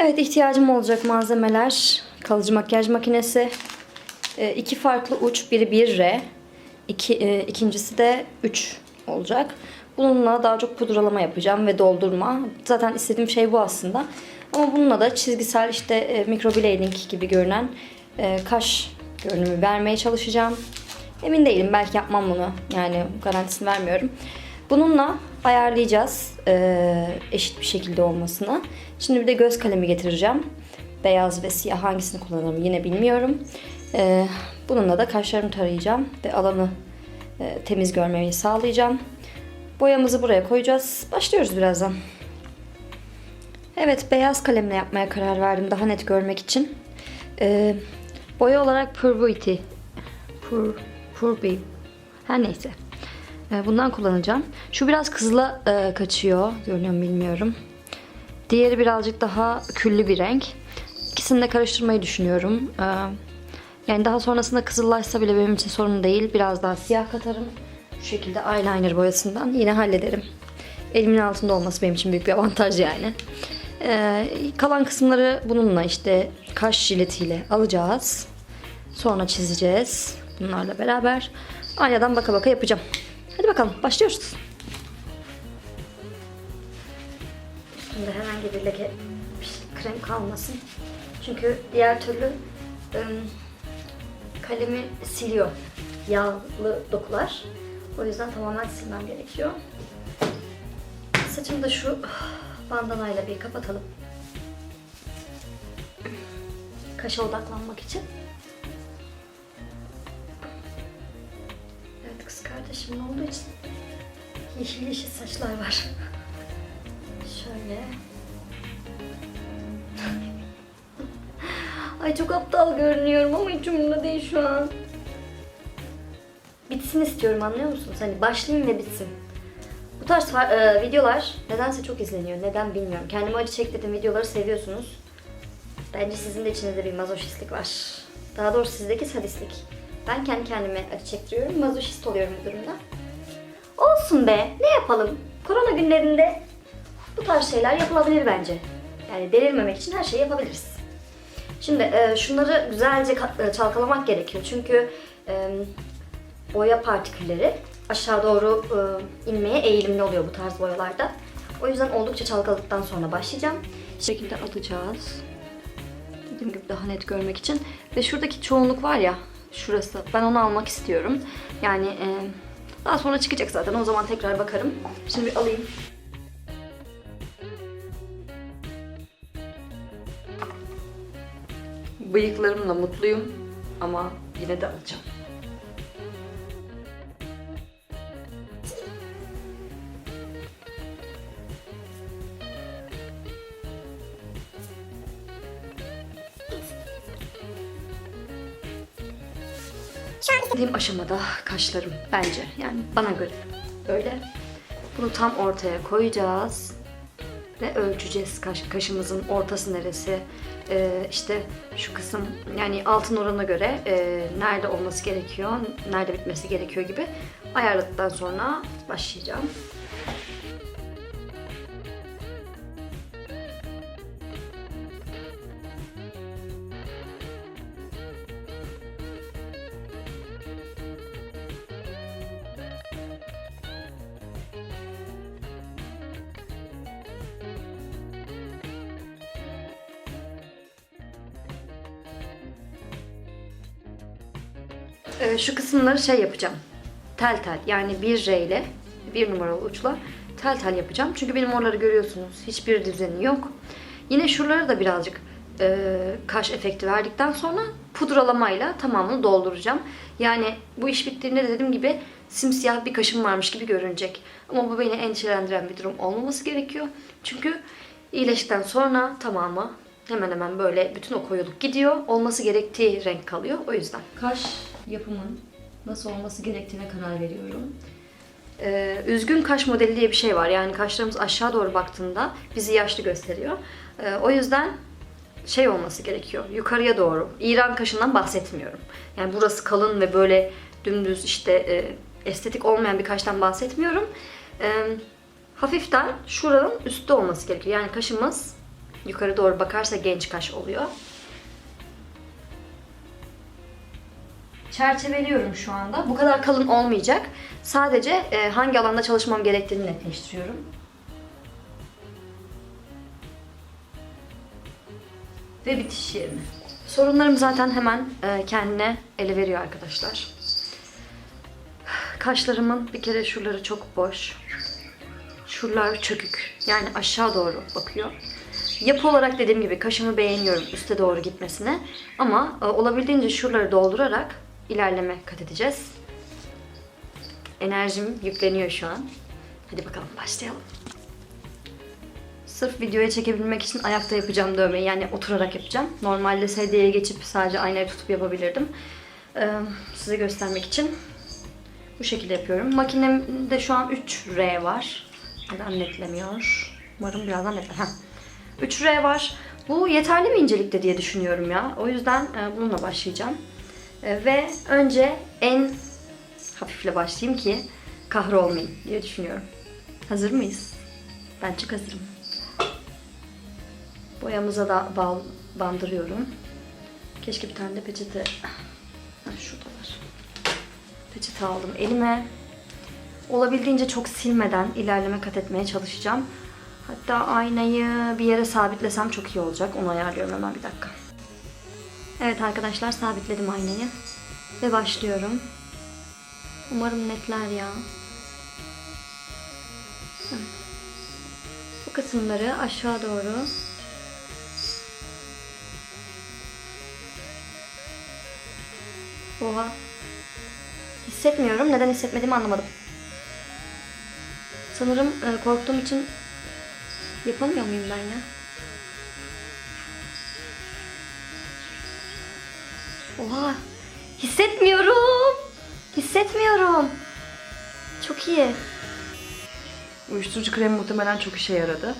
Evet ihtiyacım olacak malzemeler. Kalıcı makyaj makinesi. e, iki farklı uç. Biri 1R. iki, e, ikincisi de 3 olacak. Bununla daha çok pudralama yapacağım ve doldurma. Zaten istediğim şey bu aslında. Ama bununla da çizgisel işte e, microblading gibi görünen e, kaş görünümü vermeye çalışacağım. Emin değilim. Belki yapmam bunu. Yani garantisini vermiyorum. Bununla ayarlayacağız e, eşit bir şekilde olmasını. Şimdi bir de göz kalemi getireceğim. Beyaz ve siyah hangisini kullanırım yine bilmiyorum. E, bununla da kaşlarımı tarayacağım ve alanı e, temiz görmeyi sağlayacağım. Boyamızı buraya koyacağız. Başlıyoruz birazdan. Evet beyaz kalemle yapmaya karar verdim daha net görmek için. E, boya olarak Purity. Pur, Purby. Her neyse. E, Bundan kullanacağım. Şu biraz kızıla e, kaçıyor. Görünüyor mu bilmiyorum. Diğeri birazcık daha küllü bir renk. İkisini de karıştırmayı düşünüyorum. E, Yani daha sonrasında kızıllaşsa bile benim için sorun değil. Biraz daha siyah katarım. Şu şekilde eyeliner boyasından yine hallederim. Elimin altında olması benim için büyük bir avantaj yani. E, kalan kısımları bununla işte kaş jiletiyle alacağız. Sonra çizeceğiz bunlarla beraber. Aynadan baka baka yapacağım. Hadi bakalım başlıyoruz. Üstünde herhangi bir leke bir krem kalmasın. Çünkü diğer türlü ım, kalemi siliyor yağlı dokular. O yüzden tamamen silmem gerekiyor. Saçımı da şu bandanayla bir kapatalım. Kaşa odaklanmak için. Kardeşim olduğu için yeşil yeşil saçlar var. Şöyle. Ay çok aptal görünüyorum ama hiç umurumda değil şu an. Bitsin istiyorum anlıyor musunuz? Hani başlayayım ve bitsin. Bu tarz e, videolar nedense çok izleniyor. Neden bilmiyorum. Kendime acı çektirdiğim videoları seviyorsunuz. Bence sizin de içinizde bir mazoşistlik var. Daha doğrusu sizdeki sadistlik. Ben kendi kendime acı çektiriyorum, mazoşist oluyorum bu durumda. Olsun be, ne yapalım? Korona günlerinde bu tarz şeyler yapılabilir bence. Yani delirmemek için her şeyi yapabiliriz. Şimdi e, şunları güzelce e, çalkalamak gerekiyor. Çünkü e, boya partikülleri aşağı doğru inmeye eğilimli oluyor bu tarz boyalarda. O yüzden oldukça çalkaladıktan sonra başlayacağım. Şekilde atacağız. Dediğim gibi daha net görmek için. Ve şuradaki çoğunluk var ya, şurası. Ben onu almak istiyorum. Yani e, daha sonra çıkacak zaten. O zaman tekrar bakarım. Şimdi bir alayım. Bıyıklarımla mutluyum ama yine de alacağım. İstediğim aşamada kaşlarım bence. Yani bana göre öyle. Bunu tam ortaya koyacağız ve ölçeceğiz kaş, kaşımızın ortası neresi. Ee, işte şu kısım yani altın oranına göre e, nerede olması gerekiyor, nerede bitmesi gerekiyor gibi ayarladıktan sonra başlayacağım. Ee, şu kısımları şey yapacağım. Tel tel yani bir R ile bir numaralı uçla tel tel yapacağım. Çünkü benim oraları görüyorsunuz. Hiçbir düzeni yok. Yine şuraları da birazcık e, kaş efekti verdikten sonra pudralamayla tamamını dolduracağım. Yani bu iş bittiğinde de dediğim gibi simsiyah bir kaşım varmış gibi görünecek. Ama bu beni endişelendiren bir durum olmaması gerekiyor. Çünkü iyileştikten sonra tamamı hemen hemen böyle bütün o koyuluk gidiyor. Olması gerektiği renk kalıyor. O yüzden. Kaş yapımın nasıl olması gerektiğine karar veriyorum. Ee, üzgün kaş modeli diye bir şey var. Yani kaşlarımız aşağı doğru baktığında bizi yaşlı gösteriyor. Ee, o yüzden şey olması gerekiyor. Yukarıya doğru. İran kaşından bahsetmiyorum. Yani burası kalın ve böyle dümdüz işte e, estetik olmayan bir kaştan bahsetmiyorum. Ee, hafiften şuranın üstte olması gerekiyor. Yani kaşımız yukarı doğru bakarsa genç kaş oluyor. Çerçeveliyorum şu anda. Bu kadar kalın olmayacak. Sadece e, hangi alanda çalışmam gerektiğini netleştiriyorum. Ve bitiş yerini. Sorunlarım zaten hemen e, kendine ele veriyor arkadaşlar. Kaşlarımın bir kere şuraları çok boş. Şuralar çökük. Yani aşağı doğru bakıyor. Yapı olarak dediğim gibi kaşımı beğeniyorum üste doğru gitmesine. Ama e, olabildiğince şuraları doldurarak ilerleme kat edeceğiz. Enerjim yükleniyor şu an. Hadi bakalım başlayalım. Sırf videoya çekebilmek için ayakta yapacağım dövmeyi. Yani oturarak yapacağım. Normalde sedyeye geçip sadece aynayı tutup yapabilirdim. Ee, size göstermek için bu şekilde yapıyorum. Makinemde şu an 3R var. Neden netlemiyor? Umarım birazdan netler. Heh. 3R var. Bu yeterli bir incelikte diye düşünüyorum ya. O yüzden e, bununla başlayacağım. E, ve önce en hafifle başlayayım ki kahrolmayayım diye düşünüyorum. Hazır mıyız? Ben çok hazırım. Boyamıza da bal bandırıyorum. Keşke bir tane de peçete... Ha, şuradalar. Peçete aldım elime. Olabildiğince çok silmeden ilerleme kat etmeye çalışacağım. Hatta aynayı bir yere sabitlesem çok iyi olacak. Onu ayarlıyorum hemen bir dakika. Evet arkadaşlar sabitledim aynayı. Ve başlıyorum. Umarım netler ya. Bu kısımları aşağı doğru Oha. Hissetmiyorum. Neden hissetmediğimi anlamadım. Sanırım e, korktuğum için yapamıyor muyum ben ya? Oha. Hissetmiyorum. Hissetmiyorum. Çok iyi. Uyuşturucu kremi muhtemelen çok işe yaradı.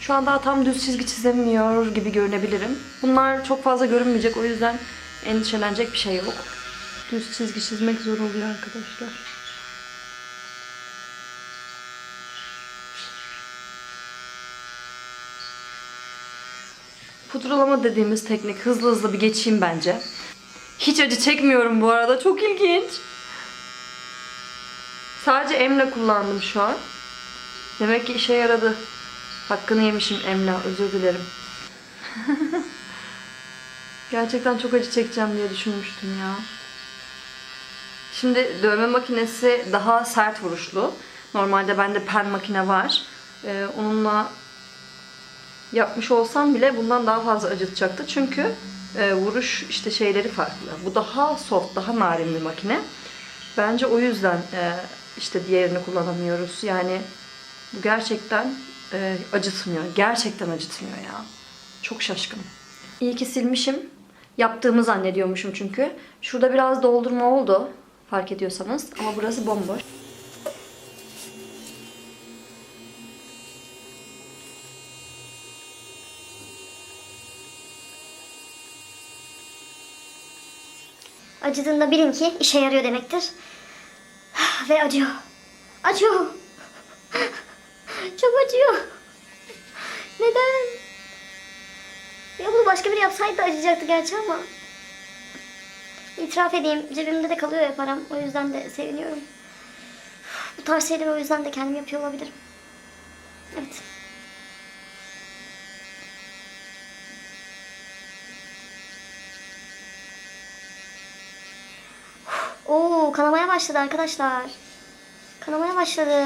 Şu an daha tam düz çizgi çizemiyor gibi görünebilirim. Bunlar çok fazla görünmeyecek o yüzden endişelenecek bir şey yok. Düz çizgi çizmek zor oluyor arkadaşlar. Pudralama dediğimiz teknik hızlı hızlı bir geçeyim bence. Hiç acı çekmiyorum bu arada. Çok ilginç. Sadece emle kullandım şu an. Demek ki işe yaradı. Hakkını yemişim Emla. Özür dilerim. Gerçekten çok acı çekeceğim diye düşünmüştüm ya. Şimdi dövme makinesi daha sert vuruşlu. Normalde bende pen makine var. Ee, onunla yapmış olsam bile bundan daha fazla acıtacaktı. Çünkü e, vuruş işte şeyleri farklı. Bu daha soft, daha narin bir makine. Bence o yüzden e, işte diğerini kullanamıyoruz. Yani bu gerçekten e, acıtmıyor. Gerçekten acıtmıyor ya. Çok şaşkınım. İyi ki silmişim. Yaptığımı zannediyormuşum çünkü. Şurada biraz doldurma oldu. Fark ediyorsanız. Ama burası bomboş. Acıdığında bilin ki işe yarıyor demektir. Ve acıyor. Acıyor. Çok acıyor. Neden? Ya bunu başka biri yapsaydı acıyacaktı gerçi ama. İtiraf edeyim cebimde de kalıyor ya param. O yüzden de seviniyorum. Bu tarz şeyleri o yüzden de kendim yapıyor olabilirim. Evet. Kanamaya başladı arkadaşlar. Kanamaya başladı.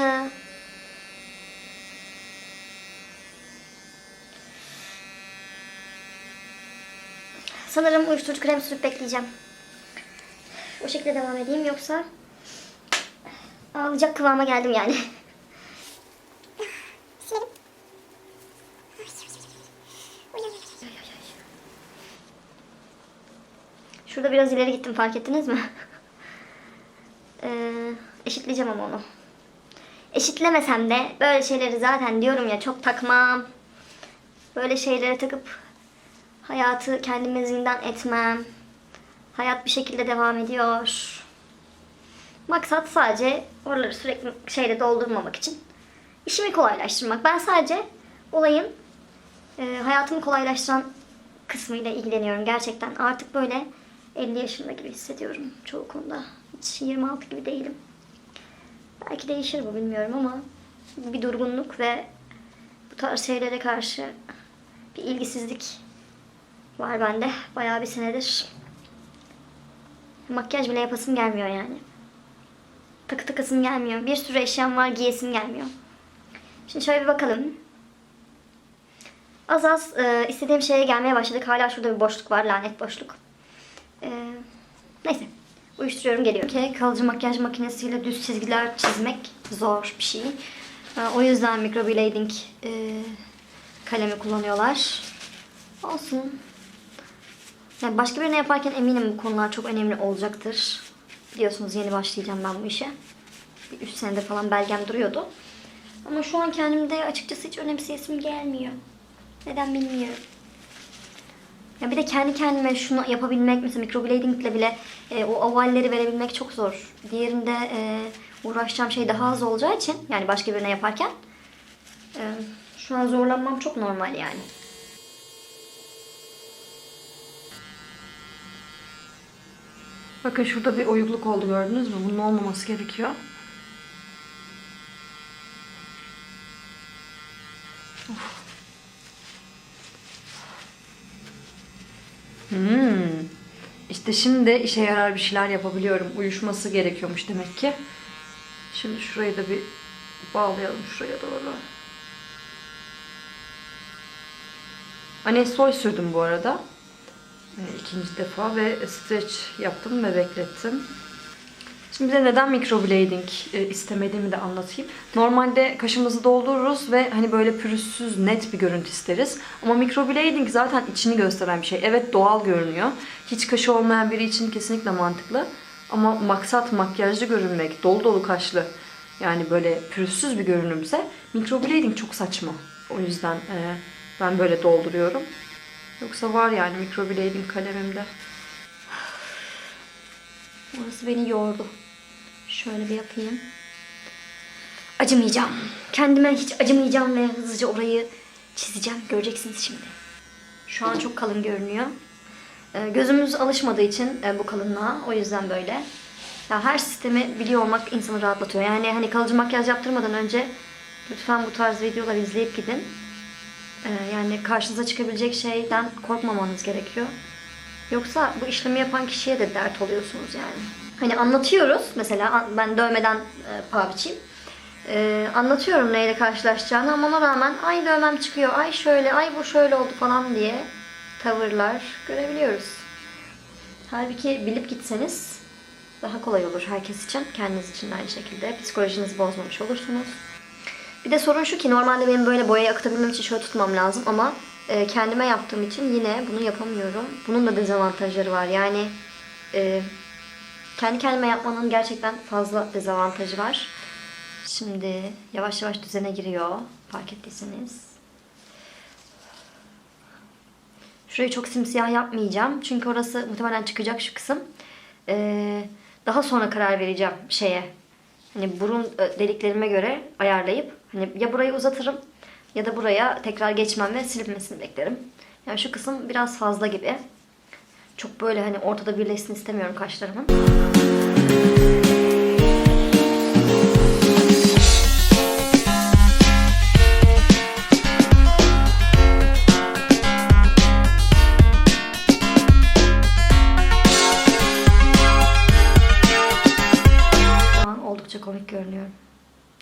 Sanırım uyuşturucu krem sürüp bekleyeceğim. O şekilde devam edeyim yoksa ağlayacak kıvama geldim yani. Şurada biraz ileri gittim fark ettiniz mi? Ee, eşitleyeceğim ama onu. Eşitlemesem de böyle şeyleri zaten diyorum ya çok takmam. Böyle şeylere takıp hayatı kendime zindan etmem. Hayat bir şekilde devam ediyor. Maksat sadece oraları sürekli şeyle doldurmamak için. işimi kolaylaştırmak. Ben sadece olayın e, hayatımı kolaylaştıran kısmıyla ilgileniyorum gerçekten. Artık böyle 50 yaşında gibi hissediyorum çoğu konuda. Hiç 26 gibi değilim. Belki değişir bu bilmiyorum ama bir durgunluk ve bu tarz şeylere karşı bir ilgisizlik var bende. Bayağı bir senedir. Makyaj bile yapasım gelmiyor yani. Takı takasım gelmiyor. Bir sürü eşyam var giyesim gelmiyor. Şimdi şöyle bir bakalım. Az az e, istediğim şeye gelmeye başladık. Hala şurada bir boşluk var. Lanet boşluk. E, neyse. Uyuşturuyorum geliyor. Ki kalıcı makyaj makinesiyle düz çizgiler çizmek zor bir şey. E, o yüzden microblading e, kalemi kullanıyorlar. Olsun. Yani başka birine yaparken eminim bu konular çok önemli olacaktır. Biliyorsunuz yeni başlayacağım ben bu işe. Bir 3 senedir falan belgem duruyordu. Ama şu an kendimde açıkçası hiç önemseyesim gelmiyor. Neden bilmiyorum. Ya bir de kendi kendime şunu yapabilmek, mesela microbladingle bile e, o ovalleri verebilmek çok zor. Diğerinde e, uğraşacağım şey daha az olacağı için, yani başka birine yaparken e, şu an zorlanmam çok normal yani. Bakın şurada bir oyukluk oldu gördünüz mü? Bunun olmaması gerekiyor. İşte şimdi işe yarar bir şeyler yapabiliyorum. Uyuşması gerekiyormuş demek ki. Şimdi şurayı da bir bağlayalım şuraya doğru. Anesoy sürdüm bu arada. Ee, ikinci defa ve streç yaptım ve beklettim. Şimdi de neden microblading e, istemediğimi de anlatayım. Normalde kaşımızı doldururuz ve hani böyle pürüzsüz, net bir görüntü isteriz. Ama microblading zaten içini gösteren bir şey. Evet doğal görünüyor. Hiç kaşı olmayan biri için kesinlikle mantıklı. Ama maksat makyajlı görünmek, dolu dolu kaşlı yani böyle pürüzsüz bir görünümse microblading çok saçma. O yüzden e, ben böyle dolduruyorum. Yoksa var yani microblading kalemimde. Orası beni yordu. Şöyle bir yapayım. Acımayacağım. Kendime hiç acımayacağım ve hızlıca orayı çizeceğim. Göreceksiniz şimdi. Şu an çok kalın görünüyor. Ee, gözümüz alışmadığı için e, bu kalınlığa. O yüzden böyle. Ya her sistemi biliyor olmak insanı rahatlatıyor. Yani hani kalıcı makyaj yaptırmadan önce lütfen bu tarz videolar izleyip gidin. Ee, yani karşınıza çıkabilecek şeyden korkmamanız gerekiyor. Yoksa bu işlemi yapan kişiye de dert oluyorsunuz yani. Hani anlatıyoruz mesela ben dövmeden e, paha biçeyim. Ee, anlatıyorum neyle karşılaşacağını ama ona rağmen ay dövmem çıkıyor, ay şöyle, ay bu şöyle oldu falan diye tavırlar görebiliyoruz. Halbuki bilip gitseniz daha kolay olur herkes için, kendiniz için de aynı şekilde. Psikolojinizi bozmamış olursunuz. Bir de sorun şu ki normalde benim böyle boyayı akıtabilmem için şöyle tutmam lazım ama e, kendime yaptığım için yine bunu yapamıyorum. Bunun da dezavantajları var. Yani e, kendi kendime yapmanın gerçekten fazla dezavantajı var. Şimdi yavaş yavaş düzene giriyor. Fark ettiyseniz. Şurayı çok simsiyah yapmayacağım. Çünkü orası muhtemelen çıkacak şu kısım. Ee, daha sonra karar vereceğim şeye. Hani burun e, deliklerime göre ayarlayıp hani ya burayı uzatırım ya da buraya tekrar geçmem ve silinmesini beklerim. Yani şu kısım biraz fazla gibi. Çok böyle hani ortada birleşsin istemiyorum kaşlarımın. Oldukça komik görünüyorum.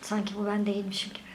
Sanki bu ben değilmişim gibi.